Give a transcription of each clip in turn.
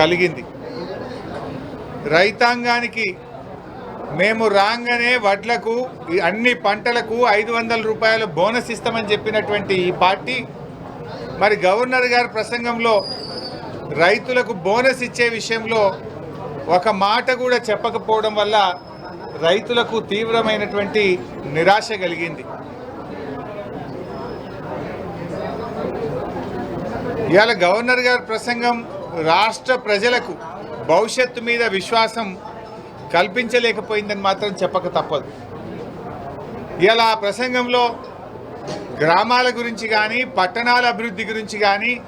కలిగింది. రైతాంగానికి మేము రాగానే వడ్లకు అన్ని పంటలకు ఐదు వందల రూపాయల బోనస్ ఇస్తామని చెప్పినటువంటి ఈ పార్టీ మరి గవర్నర్ గారి ప్రసంగంలో రైతులకు బోనస్ ఇచ్చే విషయంలో ఒక మాట కూడా చెప్పకపోవడం వల్ల రైతులకు తీవ్రమైనటువంటి నిరాశ కలిగింది. ఇవాళ గవర్నర్ గారి ప్రసంగం రాష్ట్ర ప్రజలకు భవిష్యత్తు మీద విశ్వాసం కల్పించలేకపోయిందని మాత్రం చెప్పక తప్పదు. ఇలా ఆ ప్రసంగంలో గ్రామాల గురించి కానీ పట్టణాల అభివృద్ధి గురించి కానీ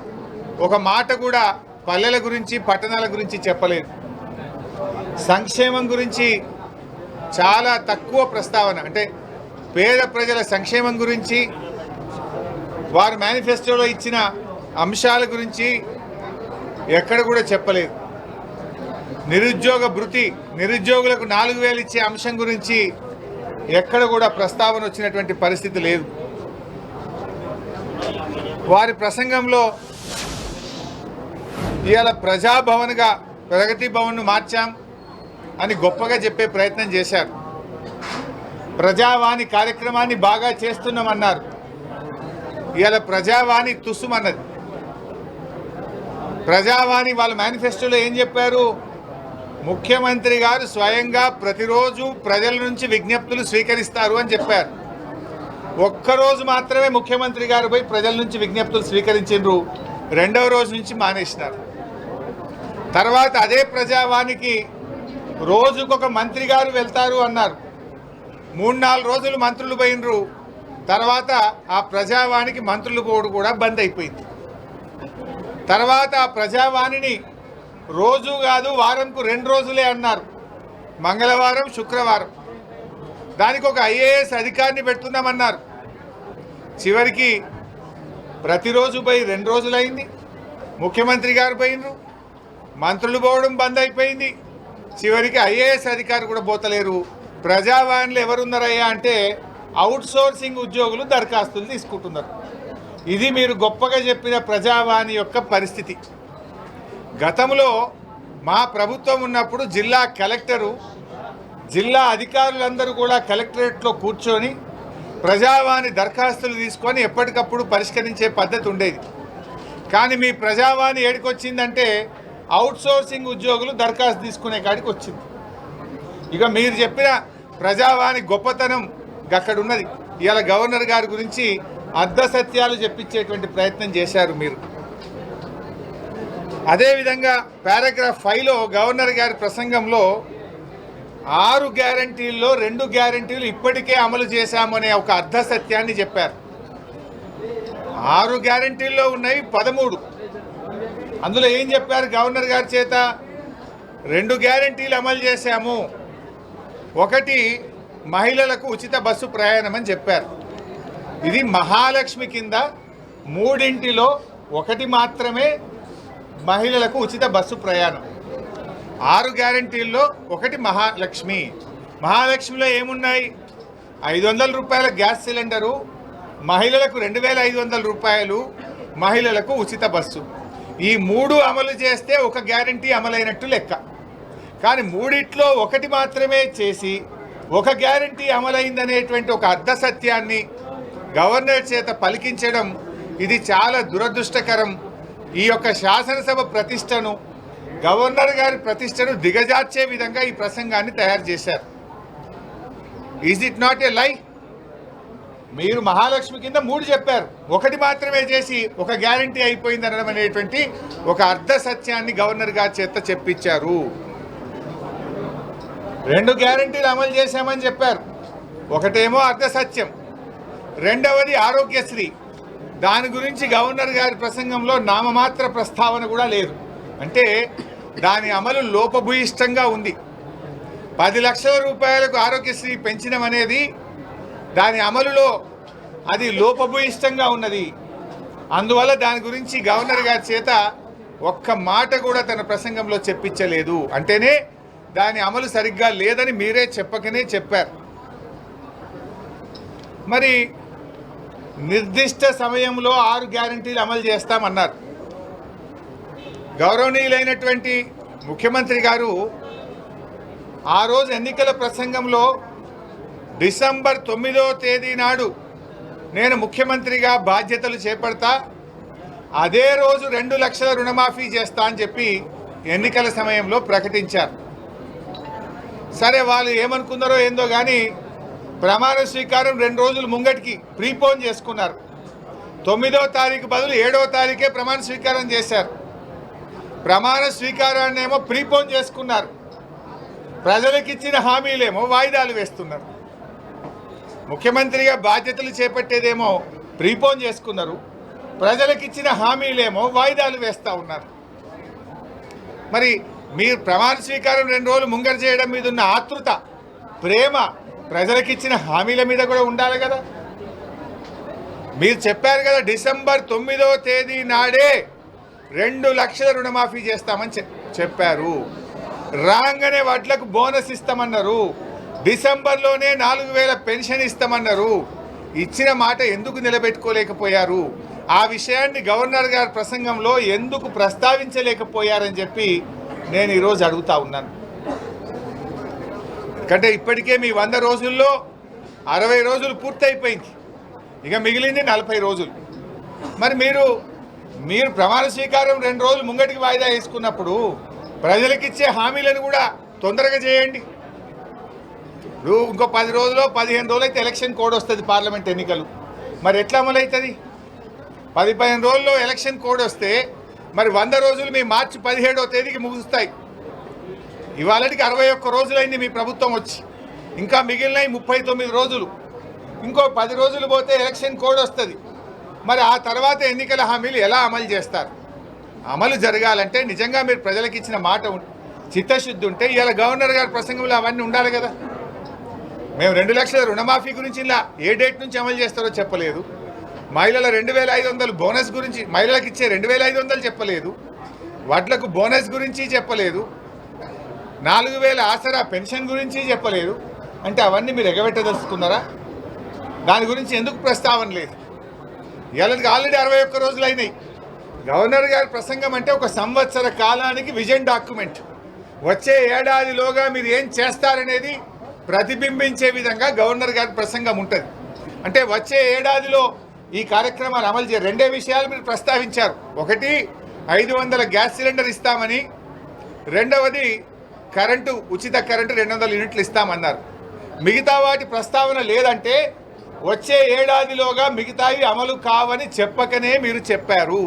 ఒక మాట కూడా పల్లెల గురించి పట్టణాల గురించి చెప్పలేదు. సంక్షేమం గురించి చాలా తక్కువ ప్రస్తావన అంటే పేద ప్రజల సంక్షేమం గురించి వారు మేనిఫెస్టోలో ఇచ్చిన అంశాల గురించి ఎక్కడ కూడా చెప్పలేదు. నిరుద్యోగ భృతి నిరుద్యోగులకు నాలుగు వేలు ఇచ్చే అంశం గురించి ఎక్కడ కూడా ప్రస్తావన వచ్చినటువంటి పరిస్థితి లేదు. వారి ప్రసంగంలో ఇవాళ ప్రజాభవన్గా ప్రగతి భవన్ను మార్చాం అని గొప్పగా చెప్పే ప్రయత్నం చేశారు. ప్రజావాణి కార్యక్రమాన్ని బాగా చేస్తున్నామన్నారు. ఇవాళ ప్రజావాణి తుసుమన్నది. ప్రజావాణి వాళ్ళ మేనిఫెస్టోలో ఏం చెప్పారు? ముఖ్యమంత్రి గారు స్వయంగా ప్రతిరోజు ప్రజల నుంచి విజ్ఞప్తులు స్వీకరిస్తారు అని చెప్పారు. ఒక్కరోజు మాత్రమే ముఖ్యమంత్రి గారు పోయి ప్రజల నుంచి విజ్ఞప్తులు స్వీకరించిండ్రు. రెండవ రోజు నుంచి మానేసినారు. తర్వాత అదే ప్రజావానికి రోజుకొక మంత్రి గారు వెళ్తారు అన్నారు. మూడు నాలుగు రోజులు మంత్రులు పోయినరు తర్వాత ఆ ప్రజావానికి మంత్రులు పోవడం కూడా బంద్ అయిపోయింది. తర్వాత ఆ ప్రజావాణిని రోజు కాదు వారంకు రెండు రోజులే అన్నారు. మంగళవారం శుక్రవారం. దానికి ఒక ఐఏఎస్ అధికారిని పెడుతున్నామన్నారు చివరికి ప్రతిరోజు పోయి రెండు రోజులైంది. ముఖ్యమంత్రి గారు పోయినరు. మంత్రులు పోవడం బంద్ అయిపోయింది. చివరికి ఐఏఎస్ అధికారి కూడా పోతలేరు. ప్రజావాణిలో ఎవరున్నారయ్యా అంటే అవుట్ సోర్సింగ్ ఉద్యోగులు దరఖాస్తులు తీసుకుంటున్నారు. ఇది మీరు గొప్పగా చెప్పిన ప్రజావాణి యొక్క పరిస్థితి. గతంలో మా ప్రభుత్వం ఉన్నప్పుడు జిల్లా కలెక్టరు జిల్లా అధికారులందరూ కూడా కలెక్టరేట్లో కూర్చొని ప్రజావాణి దరఖాస్తులు తీసుకొని ఎప్పటికప్పుడు పరిష్కరించే పద్ధతి ఉండేది. కానీ మీ ప్రజావాణి ఏడికొచ్చిందంటే అవుట్సోర్సింగ్ ఉద్యోగులు దరఖాస్తు తీసుకునే కాడికి వచ్చింది. ఇక మీరు చెప్పిన ప్రజావాణి గొప్పతనం అక్కడ ఉన్నది ఇవాళ గవర్నర్ గారి గురించి అర్ధ సత్యాలు చెప్పించేటువంటి ప్రయత్నం చేశారు మీరు. అదేవిధంగా పారాగ్రాఫ్ ఫైవ్లో గవర్నర్ గారి ప్రసంగంలో ఆరు గ్యారంటీల్లో రెండు గ్యారంటీలు ఇప్పటికే అమలు చేశామనే ఒక అర్ధ సత్యాన్ని చెప్పారు. ఆరు గ్యారంటీల్లో ఉన్నాయి పదమూడు. అందులో ఏం చెప్పారు గవర్నర్ గారి చేత? రెండు గ్యారంటీలు అమలు చేశాము. ఒకటి మహిళలకు ఉచిత బస్సు ప్రయాణం అని చెప్పారు. ఇది మహాలక్ష్మి కింద మూడింటిలో ఒకటి మాత్రమే మహిళలకు ఉచిత బస్సు ప్రయాణం. ఆరు గ్యారంటీల్లో ఒకటి మహాలక్ష్మి. మహాలక్ష్మిలో ఏమున్నాయి? ఐదు వందల రూపాయల గ్యాస్ సిలిండరు మహిళలకు రెండు వేల ఐదు వందల రూపాయలు మహిళలకు ఉచిత బస్సు. ఈ మూడు అమలు చేస్తే ఒక గ్యారంటీ అమలైనట్టు లెక్క. కానీ మూడిట్లో ఒకటి మాత్రమే చేసి ఒక గ్యారంటీ అమలైందనేటువంటి ఒక అర్ధ సత్యాన్ని గవర్నర్ చేత పలికించడం ఇది చాలా దురదృష్టకరం. ఈ యొక్క శాసనసభ ప్రతిష్టను గవర్నర్ గారి ప్రతిష్టను దిగజార్చే విధంగా ఈ ప్రసంగాన్ని తయారు చేశారు. ఈజ్ ఇట్ నాట్ ఏ లై మీరు మహాలక్ష్మి కింద మూడు చెప్పారు. ఒకటి మాత్రమే చేసి ఒక గ్యారంటీ అయిపోయింది అనడం అనేటువంటి ఒక అర్ధ సత్యాన్ని గవర్నర్ గారి చేత చెప్పించారు. రెండు గ్యారంటీలు అమలు చేశామని చెప్పారు. ఒకటేమో అర్ధ సత్యం. రెండవది ఆరోగ్యశ్రీ. దాని గురించి గవర్నర్ గారి ప్రసంగంలో నామమాత్ర ప్రస్తావన కూడా లేదు. అంటే దాని అమలు లోపభూయిష్టంగా ఉంది. పది లక్షల రూపాయలకు ఆరోగ్యశ్రీ పెంచడం అనేది దాని అమలులో అది లోపభూయిష్టంగా ఉన్నది. అందువల్ల దాని గురించి గవర్నర్ గారి చేత ఒక్క మాట కూడా తన ప్రసంగంలో చెప్పించలేదు. అంటేనే దాని అమలు సరిగ్గా లేదని మీరే చెప్పకనే చెప్పారు. మరి నిర్దిష్ట సమయంలో ఆరు గ్యారంటీలు అమలు చేస్తామన్నారు. గౌరవనీయులైనటువంటి ముఖ్యమంత్రి గారు ఆ రోజు ఎన్నికల ప్రసంగంలో డిసెంబర్ తొమ్మిదో తేదీ నాడు నేను ముఖ్యమంత్రిగా బాధ్యతలు చేపడతా అదే రోజు రెండు లక్షల రుణమాఫీ చేస్తా అని చెప్పి ఎన్నికల సమయంలో ప్రకటించారు. సరే వాళ్ళు ఏమనుకున్నారో ఏందో కానీ ప్రమాణ స్వీకారం రెండు రోజులు ముంగటికి ప్రీపోన్ చేసుకున్నారు. తొమ్మిదో తారీఖు బదులు ఏడో తారీఖే ప్రమాణ స్వీకారం చేశారు. ప్రమాణ స్వీకారాన్ని ఏమో ప్రీపోన్ చేసుకున్నారు. ప్రజలకు ఇచ్చిన హామీలేమో వాయిదాలు వేస్తున్నారు. ముఖ్యమంత్రిగా బాధ్యతలు చేపట్టేదేమో ప్రీపోన్ చేసుకున్నారు. ప్రజలకు ఇచ్చిన హామీలేమో వాయిదాలు వేస్తూ ఉన్నారు. మరి మీరు ప్రమాణ స్వీకారం రెండు రోజులు ముంగర చేయడం మీద ఉన్న ఆతృత ప్రేమ ప్రజలకు ఇచ్చిన హామీల మీద కూడా ఉండాలి కదా. మీరు చెప్పారు కదా డిసెంబర్ తొమ్మిదో తేదీ నాడే రెండు లక్షల రుణమాఫీ చేస్తామని చెప్- చెప్పారు. రాగానే వడ్లకు బోనస్ ఇస్తామన్నారు. డిసెంబర్లోనే నాలుగు వేల పెన్షన్ ఇస్తామన్నారు. ఇచ్చిన మాట ఎందుకు నిలబెట్టుకోలేకపోయారు? ఆ విషయాన్ని గవర్నర్ గారి ప్రసంగంలో ఎందుకు ప్రస్తావించలేకపోయారని చెప్పి నేను ఈరోజు అడుగుతా ఉన్నాను. ఎందుకంటే ఇప్పటికే మీ వంద రోజుల్లో అరవై రోజులు పూర్తయిపోయింది. ఇక మిగిలింది నలభై రోజులు. మరి మీరు మీరు ప్రమాణ స్వీకారం రెండు రోజులు ముంగటికి వాయిదా వేసుకున్నప్పుడు ప్రజలకిచ్చే హామీలను కూడా తొందరగా చేయండి. ఇప్పుడు ఇంకో పది రోజులు పదిహేను రోజులు అయితే ఎలక్షన్ కోడ్ వస్తుంది పార్లమెంట్ ఎన్నికలు. మరి ఎట్లా అమలవుతుంది? పది పదిహేను రోజుల్లో ఎలక్షన్ కోడ్ వస్తే మరి వంద రోజులు మీ మార్చి పదిహేడో తేదీకి ముగుస్తాయి. ఇవాళకి అరవై ఒక్క రోజులైంది మీ ప్రభుత్వం వచ్చి. ఇంకా మిగిలినవి ముప్పై తొమ్మిది రోజులు. ఇంకో పది రోజులు పోతే ఎలక్షన్ కోడ్ వస్తుంది. మరి ఆ తర్వాత ఎన్నికల హామీలు ఎలా అమలు చేస్తారు? అమలు జరగాలంటే నిజంగా మీరు ప్రజలకు ఇచ్చిన మాట చిత్తశుద్ధి ఉంటే ఇవాళ గవర్నర్ గారి ప్రసంగంలో అవన్నీ ఉండాలి కదా. మేము రెండు లక్షల రుణమాఫీ గురించి ఇలా ఏ డేట్ నుంచి అమలు చేస్తారో చెప్పలేదు. మహిళల రెండు వేల ఐదు వందలు బోనస్ గురించి మహిళలకు ఇచ్చే రెండు వేల ఐదు వందలు చెప్పలేదు. వడ్లకు బోనస్ గురించి చెప్పలేదు. నాలుగు వేల ఆసరా పెన్షన్ గురించి చెప్పలేదు. అంటే అవన్నీ మీరు ఎగబెట్టదలుచుకున్నారా? దాని గురించి ఎందుకు ప్రస్తావన లేదు? ఇలాంటికి ఆల్రెడీ అరవై ఒక్క రోజులు అయినాయి. గవర్నర్ గారి ప్రసంగం అంటే ఒక సంవత్సర కాలానికి విజన్ డాక్యుమెంట్. వచ్చే ఏడాదిలోగా మీరు ఏం చేస్తారనేది ప్రతిబింబించే విధంగా గవర్నర్ గారి ప్రసంగం ఉంటుంది. అంటే వచ్చే ఏడాదిలో ఈ కార్యక్రమాలు అమలు చే రెండే విషయాలు మీరు ప్రస్తావించారు. ఒకటి ఐదు వందల గ్యాస్ సిలిండర్ ఇస్తామని. రెండవది కరెంటు ఉచిత కరెంటు రెండు వందల యూనిట్లు ఇస్తామన్నారు. మిగతా వాటి ప్రస్తావన లేదంటే వచ్చే ఏడాదిలోగా మిగతావి అమలు కావని చెప్పకనే మీరు చెప్పారు.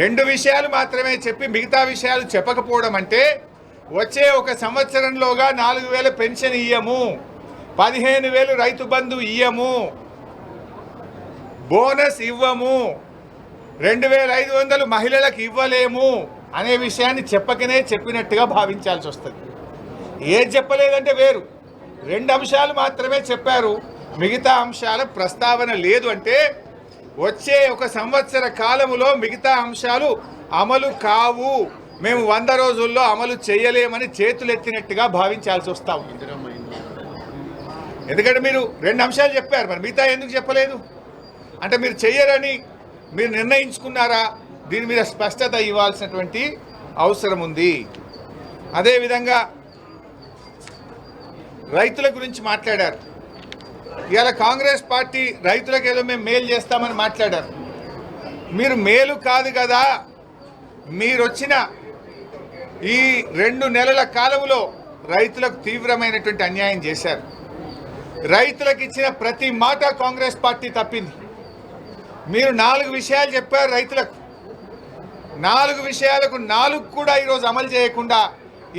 రెండు విషయాలు మాత్రమే చెప్పి మిగతా విషయాలు చెప్పకపోవడం అంటే వచ్చే ఒక సంవత్సరంలోగా నాలుగు వేల పెన్షన్ ఇయ్యము పదిహేను వేలు రైతు బంధు ఇయ్యము బోనస్ ఇవ్వము రెండు వేల ఐదు వందలు మహిళలకు ఇవ్వలేము అనే విషయాన్ని చెప్పకనే చెప్పినట్టుగా భావించాల్సి వస్తుంది. ఏది చెప్పలేదంటే వేరు. రెండు అంశాలు మాత్రమే చెప్పారు. మిగతా అంశాల ప్రస్తావన లేదు అంటే వచ్చే ఒక సంవత్సర కాలములో మిగతా అంశాలు అమలు కావు. మేము వంద రోజుల్లో అమలు చేయలేమని చేతులెత్తినట్టుగా భావించాల్సి వస్తా ఎందుకంటే మీరు రెండు అంశాలు చెప్పారు. మరి మిగతా ఎందుకు చెప్పలేదు? అంటే మీరు చెయ్యరని మీరు నిర్ణయించుకున్నారా? దీని మీద స్పష్టత ఇవ్వాల్సినటువంటి అవసరం ఉంది. అదేవిధంగా రైతుల గురించి మాట్లాడారు. ఇవాళ కాంగ్రెస్ పార్టీ రైతులకు ఏదో మేము మేలు చేస్తామని మాట్లాడారు. మీరు మేలు కాదు కదా మీరు వచ్చిన ఈ రెండు నెలల కాలంలో రైతులకు తీవ్రమైనటువంటి అన్యాయం చేశారు. రైతులకు ఇచ్చిన ప్రతి మాట కాంగ్రెస్ పార్టీ తప్పింది. మీరు నాలుగు విషయాలు చెప్పారు రైతులకు. నాలుగు విషయాలకు నాలుగు కూడా ఈరోజు అమలు చేయకుండా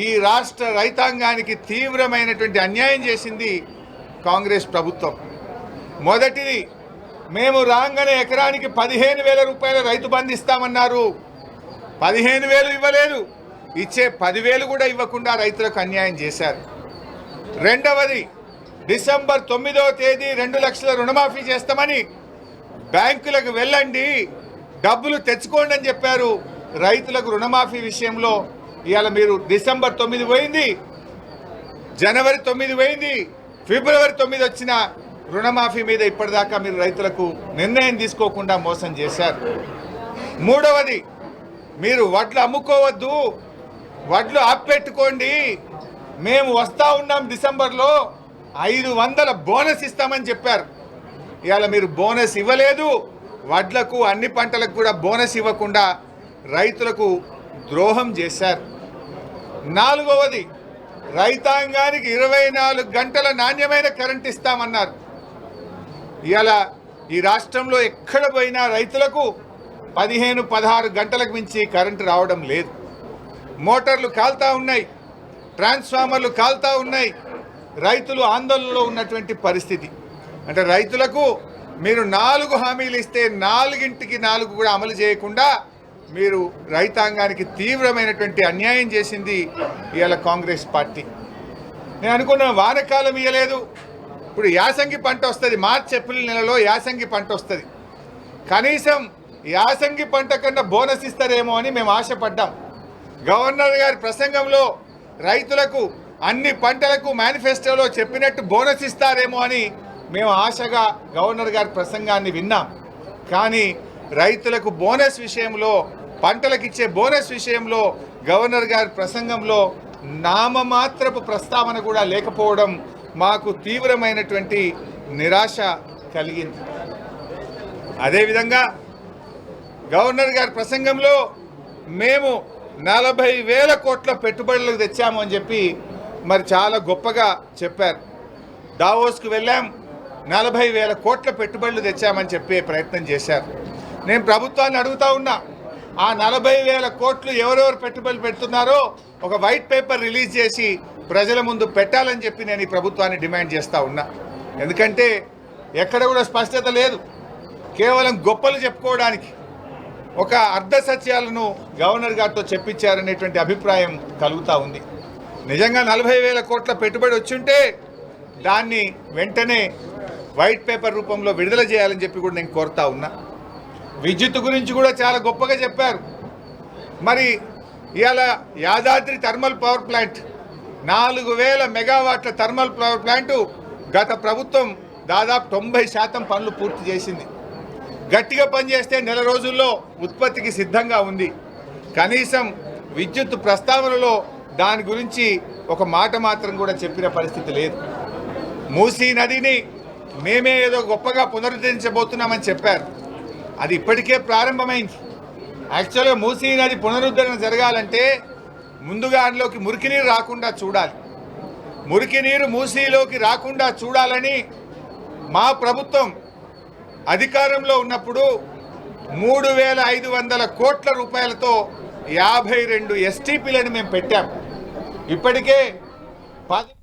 ఈ రాష్ట్ర రైతాంగానికి తీవ్రమైనటువంటి అన్యాయం చేసింది కాంగ్రెస్ ప్రభుత్వం. మొదటిది మేము రాగానే ఎకరానికి పదిహేను వేల రూపాయల రైతు బంధిస్తామన్నారు పదిహేను వేలు ఇవ్వలేదు. ఇచ్చే పదివేలు కూడా ఇవ్వకుండా రైతులకు అన్యాయం చేశారు. రెండవది డిసెంబర్ తొమ్మిదవ తేదీ రెండు లక్షల రుణమాఫీ చేస్తామని బ్యాంకులకు వెళ్ళండి. డబ్బులు తెచ్చుకోండి అని చెప్పారు. రైతులకు రుణమాఫీ విషయంలో ఇవాళ మీరు డిసెంబర్ తొమ్మిది పోయింది. జనవరి తొమ్మిది పోయింది. ఫిబ్రవరి తొమ్మిది వచ్చిన రుణమాఫీ మీద ఇప్పటిదాకా మీరు రైతులకు నిర్ణయం తీసుకోకుండా మోసం చేశారు. మూడవది మీరు వడ్లు అమ్ముకోవద్దు. వడ్లు ఆపెట్టుకోండి మేము వస్తా ఉన్నాం డిసెంబర్లో. ఐదు వందల బోనస్ ఇస్తామని చెప్పారు. ఇవాళ మీరు బోనస్ ఇవ్వలేదు. వడ్లకు అన్ని పంటలకు కూడా బోనస్ ఇవ్వకుండా రైతులకు ద్రోహం చేశారు. నాలుగవది రైతాంగానికి ఇరవై నాలుగు గంటల నాణ్యమైన కరెంట్ ఇస్తామన్నారు. ఇలా ఈ రాష్ట్రంలో ఎక్కడ పోయినా రైతులకు పదిహేను పదహారు గంటలకు మించి కరెంటు రావడం లేదు. మోటార్లు కాల్తా ఉన్నాయి ట్రాన్స్ఫార్మర్లు కాల్తా ఉన్నాయి. రైతులు ఆందోళనలో ఉన్నటువంటి పరిస్థితి. అంటే రైతులకు మీరు నాలుగు హామీలు ఇస్తే నాలుగింటికి నాలుగు కూడా అమలు చేయకుండా మీరు రైతాంగానికి తీవ్రమైనటువంటి అన్యాయం చేసింది ఇవాళ కాంగ్రెస్ పార్టీ. నేను అనుకున్న వానకాలం ఇవ్వలేదు ఇప్పుడు యాసంగి పంట వస్తుంది. మార్చి ఏప్రిల్ నెలలో యాసంగి పంట వస్తుంది. కనీసం యాసంగి పంట కన్నా బోనస్ ఇస్తారేమో అని మేము ఆశపడ్డాం. గవర్నర్ గారి ప్రసంగంలో రైతులకు అన్ని పంటలకు మేనిఫెస్టోలో చెప్పినట్టు బోనస్ ఇస్తారేమో అని మేము ఆశగా గవర్నర్ గారి ప్రసంగాన్ని విన్నాం. కానీ రైతులకు బోనస్ విషయంలో పంటలకు ఇచ్చే బోనస్ విషయంలో గవర్నర్ గారి ప్రసంగంలో నామమాత్రపు ప్రస్తావన కూడా లేకపోవడం మాకు తీవ్రమైనటువంటి నిరాశ కలిగింది. అదేవిధంగా గవర్నర్ గారి ప్రసంగంలో మేము నలభై వేల కోట్ల పెట్టుబడులకు తెచ్చాము అని చెప్పి మరి చాలా గొప్పగా చెప్పారు. దావోస్కు వెళ్ళాం. నలభై వేల కోట్ల పెట్టుబడులు తెచ్చామని చెప్పే ప్రయత్నం చేశారు. నేను ప్రభుత్వాన్ని అడుగుతా ఉన్నా ఆ నలభై వేల కోట్లు ఎవరెవరు పెట్టుబడులు పెడుతున్నారో ఒక వైట్ పేపర్ రిలీజ్ చేసి ప్రజల ముందు పెట్టాలని చెప్పి నేను ఈ ప్రభుత్వాన్ని డిమాండ్ చేస్తూ ఉన్నా. ఎందుకంటే ఎక్కడ కూడా స్పష్టత లేదు. కేవలం గొప్పలు చెప్పుకోవడానికి ఒక అర్ధ సత్యాలను గవర్నర్ గారితో చెప్పించారనేటువంటి అభిప్రాయం కలుగుతూ ఉంది. నిజంగా నలభై వేల కోట్ల పెట్టుబడి వచ్చుంటే దాన్ని వెంటనే వైట్ పేపర్ రూపంలో విడుదల చేయాలని చెప్పి కూడా నేను కోరుతా ఉన్నా. విద్యుత్ గురించి కూడా చాలా గొప్పగా చెప్పారు. మరి ఇవాళ యాదాద్రి థర్మల్ పవర్ ప్లాంట్ నాలుగు వేల మెగావాట్ల థర్మల్ పవర్ ప్లాంటు గత ప్రభుత్వం దాదాపు తొంభై శాతం పనులు పూర్తి చేసింది. గట్టిగా పనిచేస్తే నెల రోజుల్లో ఉత్పత్తికి సిద్ధంగా ఉంది. కనీసం విద్యుత్ ప్రస్తావనలో దాని గురించి ఒక మాట మాత్రం కూడా చెప్పిన పరిస్థితి లేదు. మూసీ నదిని మేమే ఏదో గొప్పగా పునరుద్ధరించబోతున్నామని చెప్పారు. అది ఇప్పటికే ప్రారంభమైంది. యాక్చువల్గా మూసీ నది పునరుద్ధరణ జరగాలంటే ముందుగా అందులోకి మురికి నీరు రాకుండా చూడాలి. మురికి నీరు మూసీలోకి రాకుండా చూడాలని మా ప్రభుత్వం అధికారంలో ఉన్నప్పుడు మూడు వేల ఐదు వందల కోట్ల రూపాయలతో యాభై రెండు ఎస్టీపీలను మేము పెట్టాం. ఇప్పటికే పది